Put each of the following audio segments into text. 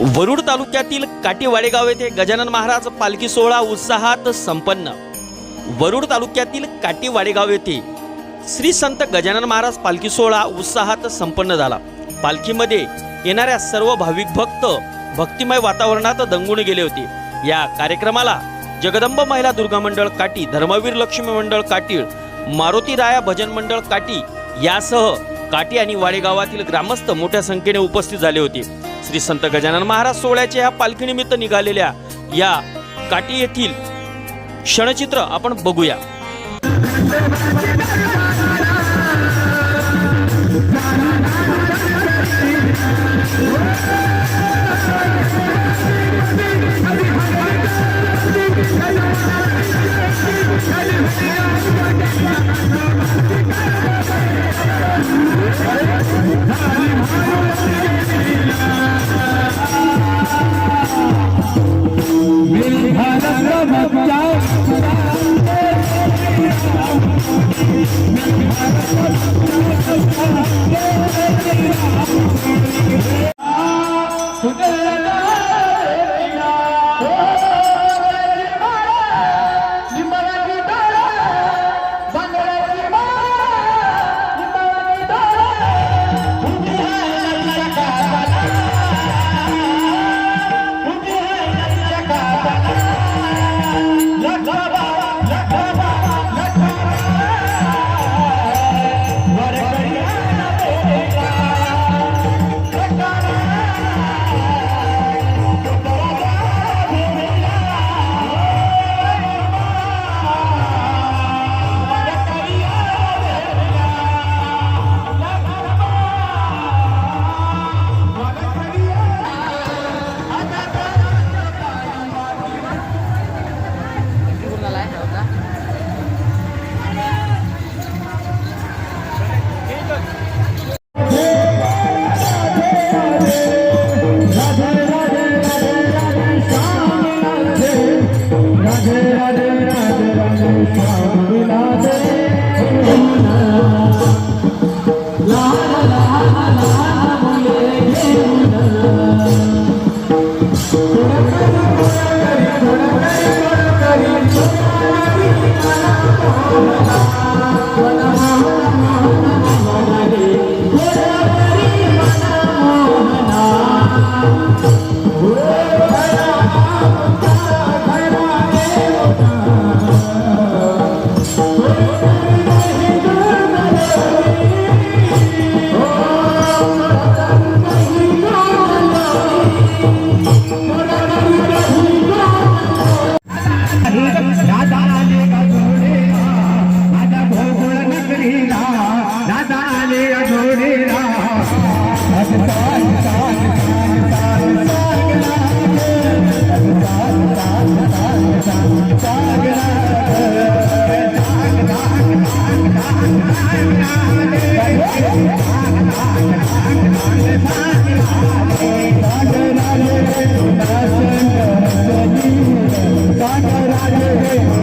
वरुड तालुक्यातील काटीवाडेगाव येथे गजानन महाराज पालखी सोहळा उत्साहात संपन्न. वरुड तालुक्यातील काटीवाडेगाव येथे श्री संत गजानन महाराज पालखी सोहळा उत्साहात संपन्न झाला. पालखीमध्ये येणाऱ्या सर्व भाविक भक्त भक्तिमय वातावरणात दंगून गेले होते. या कार्यक्रमाला जगदंब महिला दुर्गा मंडळ काटी धर्मवीर लक्ष्मी मंडळ काटीळ मारुती राया भजन मंडळ काटी यासह काटी आणि वाडेगावातील ग्रामस्थ मोठ्या संख्येने उपस्थित झाले होते. श्री संत गजानन महाराज सोहळ्याच्या ह्या पालखीनिमित्त निघालेल्या या काटी येथील क्षणचित्र आपण बघूया.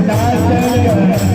દાસ